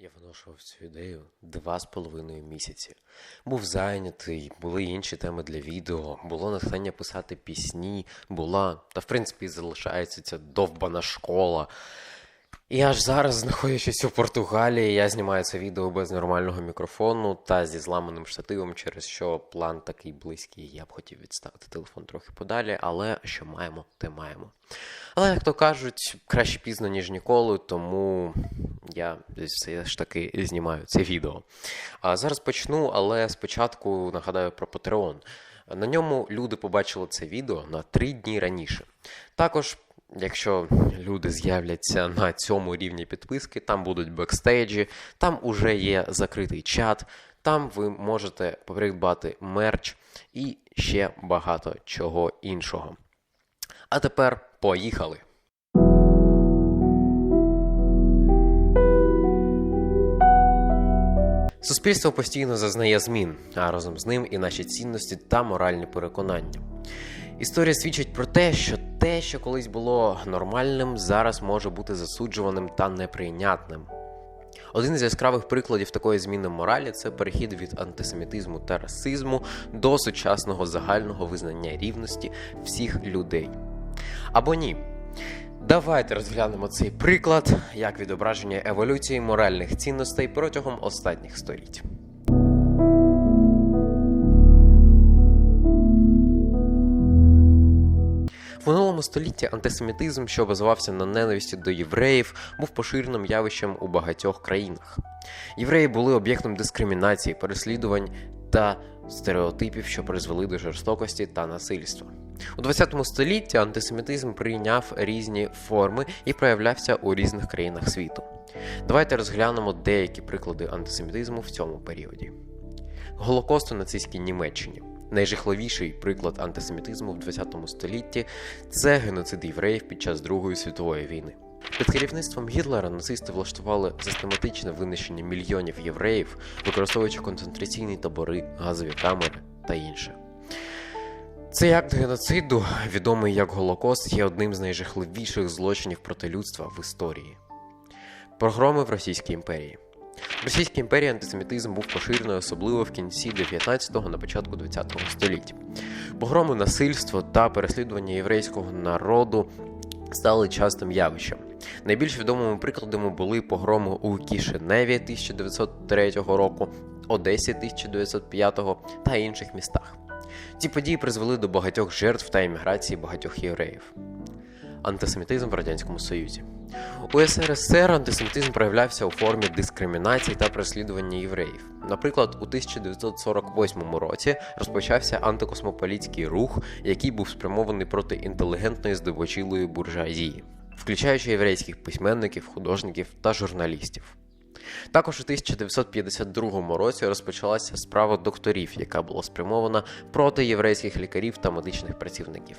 Я виношував цю ідею два з половиною місяці. Був зайнятий, були інші теми для відео, було натхнення писати пісні, була, та в принципі залишається ця довбана школа. І аж зараз, знаходячись у Португалії, я знімаю це відео без нормального мікрофону та зі зламаним штативом, через що план такий близький. Я б хотів відставити телефон трохи подалі, але що маємо, те маємо. Але, як то кажуть, краще пізно, ніж ніколи, тому я все ж таки знімаю це відео. А зараз почну, але спочатку нагадаю про Patreon. На ньому люди побачили це відео на три дні раніше. Також, якщо люди з'являться на цьому рівні підписки, там будуть бекстейджі, там уже є закритий чат, там ви можете придбати мерч і ще багато чого іншого. А тепер поїхали! Суспільство постійно зазнає змін, а разом з ним і наші цінності та моральні переконання. Історія свідчить про те, що те, що колись було нормальним, зараз може бути засуджуваним та неприйнятним. Один з яскравих прикладів такої зміни моралі це перехід від антисемітизму та расизму до сучасного загального визнання рівності всіх людей. Або ні. Давайте розглянемо цей приклад як відображення еволюції моральних цінностей протягом останніх століть. В минулому столітті антисемітизм, що базувався на ненависті до євреїв, був поширеним явищем у багатьох країнах. Євреї були об'єктом дискримінації, переслідувань та стереотипів, що призвели до жорстокості та насильства. У 20 столітті антисемітизм прийняв різні форми і проявлявся у різних країнах світу. Давайте розглянемо деякі приклади антисемітизму в цьому періоді. Голокост у нацистській Німеччині. Найжахливіший приклад антисемітизму в 20 столітті це геноцид євреїв під час Другої світової війни. Під керівництвом Гітлера нацисти влаштували систематичне винищення мільйонів євреїв, використовуючи концентраційні табори, газові камери та інше. Цей акт геноциду, відомий як Голокост, є одним з найжахливіших злочинів проти людства в історії. Погроми в Російській імперії. В Російській імперії антисемітизм був поширений особливо в кінці 19-го на початку 20-го століття. Погроми, насильство та переслідування єврейського народу стали частим явищем. Найбільш відомими прикладами були погроми у Кішиневі 1903 року, Одесі 1905 та інших містах. Ці події призвели до багатьох жертв та еміграції багатьох євреїв. Антисемітизм в Радянському Союзі. У СРСР антисемітизм проявлявся у формі дискримінації та переслідування євреїв. Наприклад, у 1948 році розпочався антикосмополітський рух, який був спрямований проти інтелігентної здивочілої буржуазії, включаючи єврейських письменників, художників та журналістів. Також у 1952 році розпочалася справа докторів, яка була спрямована проти єврейських лікарів та медичних працівників.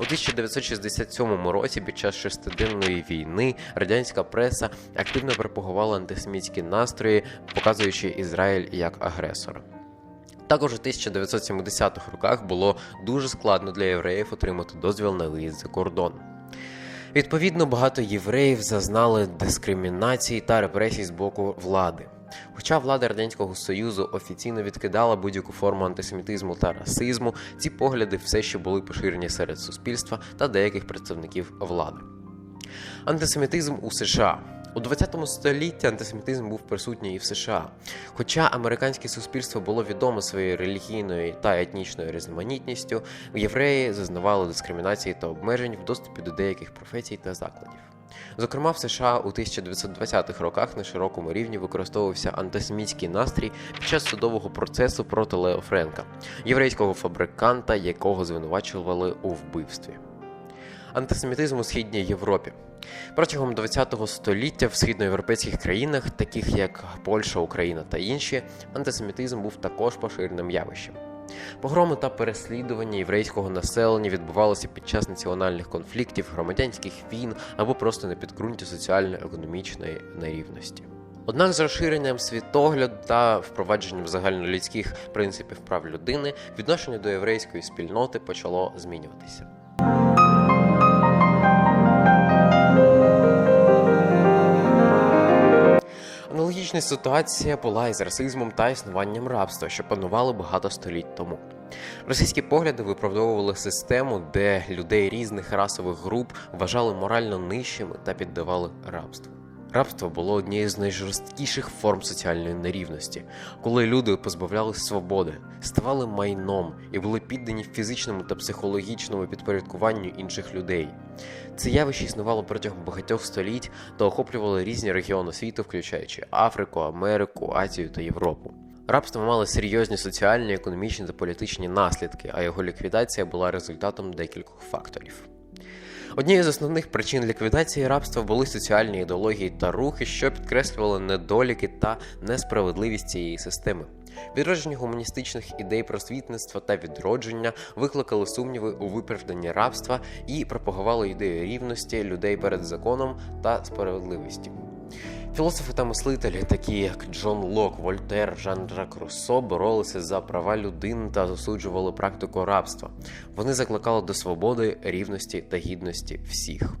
У 1967 році, під час шестиденної війни, радянська преса активно пропагувала антисемітські настрої, показуючи Ізраїль як агресора. Також у 1970-х роках було дуже складно для євреїв отримати дозвіл на виїзд за кордон. Відповідно, багато євреїв зазнали дискримінації та репресій з боку влади. Хоча влада Радянського Союзу офіційно відкидала будь-яку форму антисемітизму та расизму, ці погляди все ще були поширені серед суспільства та деяких представників влади. Антисемітизм у США. У 20 столітті антисемітизм був присутній і в США. Хоча американське суспільство було відоме своєю релігійною та етнічною різноманітністю, євреї зазнавали дискримінації та обмежень в доступі до деяких професій та закладів. Зокрема, в США у 1920-х роках на широкому рівні використовувався антисемітський настрій під час судового процесу проти Лео Френка, єврейського фабриканта, якого звинувачували у вбивстві. Антисемітизм у східній Європі. Протягом ХХ століття в східноєвропейських країнах, таких як Польща, Україна та інші, антисемітизм був також поширеним явищем. Погроми та переслідування єврейського населення відбувалися під час національних конфліктів, громадянських війн або просто на підґрунті соціально-економічної нерівності. Однак з розширенням світогляду та впровадженням загальнолюдських принципів прав людини відношення до єврейської спільноти почало змінюватися. Аналогічна ситуація була із расизмом та існуванням рабства, що панувало багато століть тому. Російські погляди виправдовували систему, де людей різних расових груп вважали морально нижчими та піддавали рабству. Рабство було однією з найжорсткіших форм соціальної нерівності, коли люди позбавлялись свободи, ставали майном і були піддані фізичному та психологічному підпорядкуванню інших людей. Це явище існувало протягом багатьох століть та охоплювало різні регіони світу, включаючи Африку, Америку, Азію та Європу. Рабство мало серйозні соціальні, економічні та політичні наслідки, а його ліквідація була результатом декількох факторів. Однією з основних причин ліквідації рабства були соціальні ідеології та рухи, що підкреслювали недоліки та несправедливість цієї системи. Відродження гуманістичних ідей просвітництва та відродження викликали сумніви у виправданні рабства і пропагували ідею рівності людей перед законом та справедливості. Філософи та мислителі, такі як Джон Лок, Вольтер, Жан-Жак Руссо, боролися за права людини та засуджували практику рабства. Вони закликали до свободи, рівності та гідності всіх.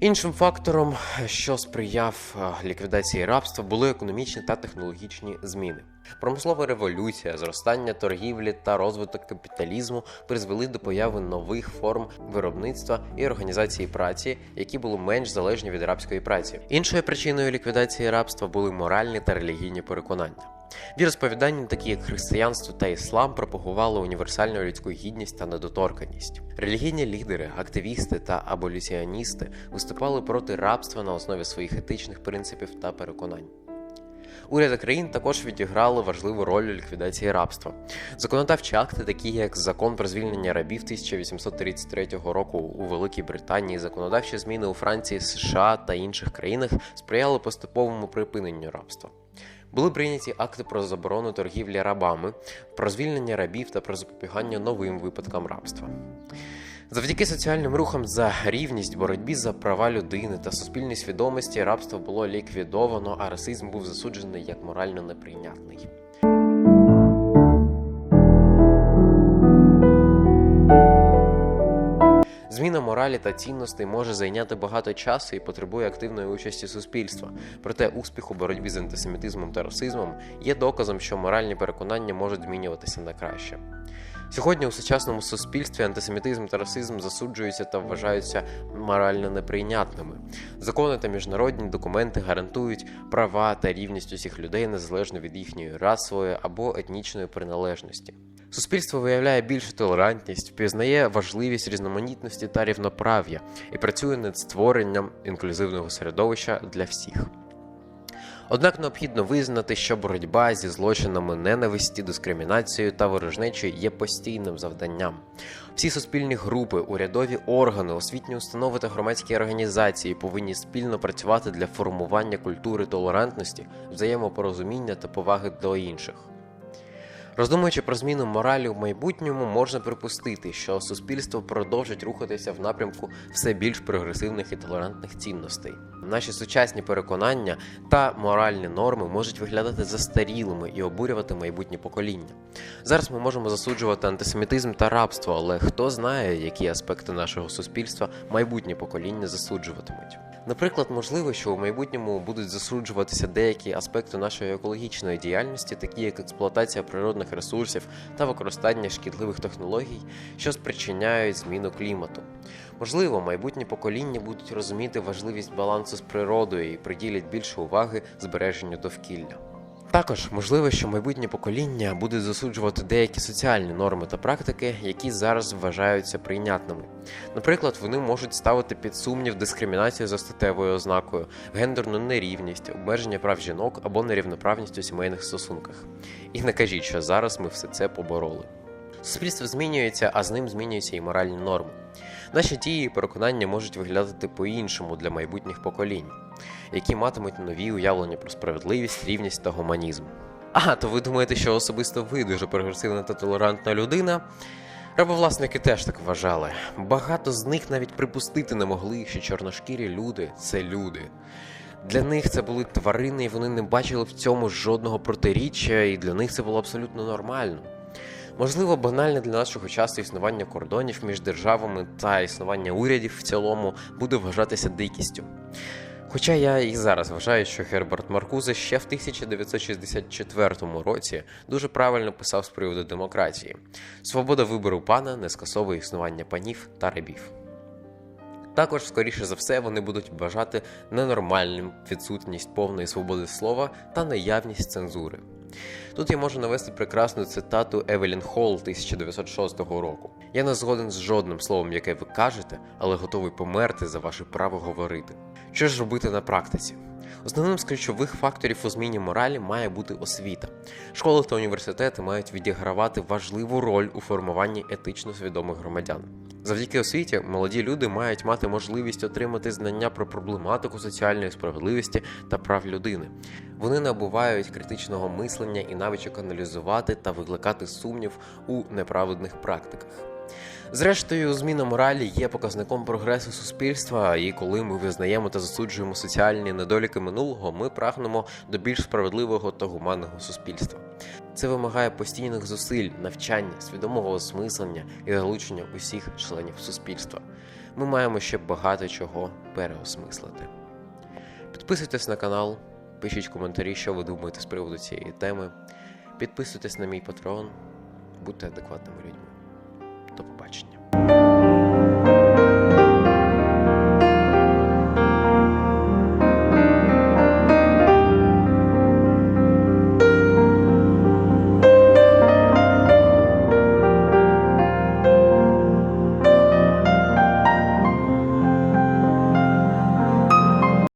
Іншим фактором, що сприяв е, ліквідації рабства, були економічні та технологічні зміни. Промислова революція, зростання торгівлі та розвиток капіталізму призвели до появи нових форм виробництва і організації праці, які були менш залежні від рабської праці. Іншою причиною ліквідації рабства були моральні та релігійні переконання. Віросповідання, такі як християнство та іслам, пропагували універсальну людську гідність та недоторканність. Релігійні лідери, активісти та аболюціоністи виступали проти рабства на основі своїх етичних принципів та переконань. Уряди країн також відіграли важливу роль у ліквідації рабства. Законодавчі акти, такі як закон про звільнення рабів 1833 року у Великій Британії, законодавчі зміни у Франції, США та інших країнах сприяли поступовому припиненню рабства. Були прийняті акти про заборону торгівлі рабами, про звільнення рабів та про запобігання новим випадкам рабства. Завдяки соціальним рухам за рівність, боротьбі за права людини та суспільній свідомості рабство було ліквідовано, а расизм був засуджений як морально неприйнятний. Зміна моралі та цінностей може зайняти багато часу і потребує активної участі суспільства. Проте успіх у боротьбі з антисемітизмом та расизмом є доказом, що моральні переконання можуть змінюватися на краще. Сьогодні у сучасному суспільстві антисемітизм та расизм засуджуються та вважаються морально неприйнятними. Закони та міжнародні документи гарантують права та рівність усіх людей незалежно від їхньої расової або етнічної приналежності. Суспільство виявляє більшу толерантність, впізнає важливість різноманітності та рівноправ'я і працює над створенням інклюзивного середовища для всіх. Однак необхідно визнати, що боротьба зі злочинами ненависті, дискримінацією та ворожнечою є постійним завданням. Всі суспільні групи, урядові органи, освітні установи та громадські організації повинні спільно працювати для формування культури толерантності, взаємопорозуміння та поваги до інших. Роздумуючи про зміну моралі в майбутньому, можна припустити, що суспільство продовжить рухатися в напрямку все більш прогресивних і толерантних цінностей. Наші сучасні переконання та моральні норми можуть виглядати застарілими і обурювати майбутнє покоління. Зараз ми можемо засуджувати антисемітизм та рабство, але хто знає, які аспекти нашого суспільства майбутнє покоління засуджуватимуть. Наприклад, можливо, що у майбутньому будуть засуджуватися деякі аспекти нашої екологічної діяльності, такі як експлуатація природних ресурсів та використання шкідливих технологій, що спричиняють зміну клімату. Можливо, майбутні покоління будуть розуміти важливість балансу з природою і приділять більше уваги збереженню довкілля. Також можливо, що майбутнє покоління буде засуджувати деякі соціальні норми та практики, які зараз вважаються прийнятними. Наприклад, вони можуть ставити під сумнів дискримінацію за статевою ознакою, гендерну нерівність, обмеження прав жінок або нерівноправність у сімейних стосунках. І не кажіть, що зараз ми все це побороли. Суспільство змінюється, а з ним змінюються і моральні норми. Наші дії і переконання можуть виглядати по-іншому для майбутніх поколінь, які матимуть нові уявлення про справедливість, рівність та гуманізм. А, то ви думаєте, що особисто ви дуже прогресивна та толерантна людина? Рабовласники теж так вважали. Багато з них навіть припустити не могли, що чорношкірі люди це люди. Для них це були тварини, і вони не бачили в цьому жодного протиріччя, і для них це було абсолютно нормально. Можливо, банальне для нашого часу існування кордонів між державами та існування урядів в цілому буде вважатися дикістю. Хоча я і зараз вважаю, що Герберт Маркузе ще в 1964 році дуже правильно писав з приводу демократії: свобода вибору пана не скасовує існування панів та рабів. Також, скоріше за все, вони будуть вважати ненормальним відсутність повної свободи слова та наявність цензури. Тут я можу навести прекрасну цитату Евелін Холл 1906 року: Я не згоден з жодним словом, яке ви кажете, але готовий померти за ваше право говорити. Що ж робити на практиці? Основним з ключових факторів у зміні моралі має бути освіта. Школи та університети мають відігравати важливу роль у формуванні етично свідомих громадян. Завдяки освіті молоді люди мають мати можливість отримати знання про проблематику соціальної справедливості та прав людини. Вони набувають критичного мислення і навичок аналізувати та викликати сумнів у неправедних практиках. Зрештою, зміна моралі є показником прогресу суспільства, і коли ми визнаємо та засуджуємо соціальні недоліки минулого, ми прагнемо до більш справедливого та гуманного суспільства. Це вимагає постійних зусиль, навчання, свідомого осмислення і залучення усіх членів суспільства. Ми маємо ще багато чого переосмислити. Підписуйтесь на канал, пишіть коментарі, що ви думаєте з приводу цієї теми. Підписуйтесь на мій патрон, будьте адекватними людьми. До побачення.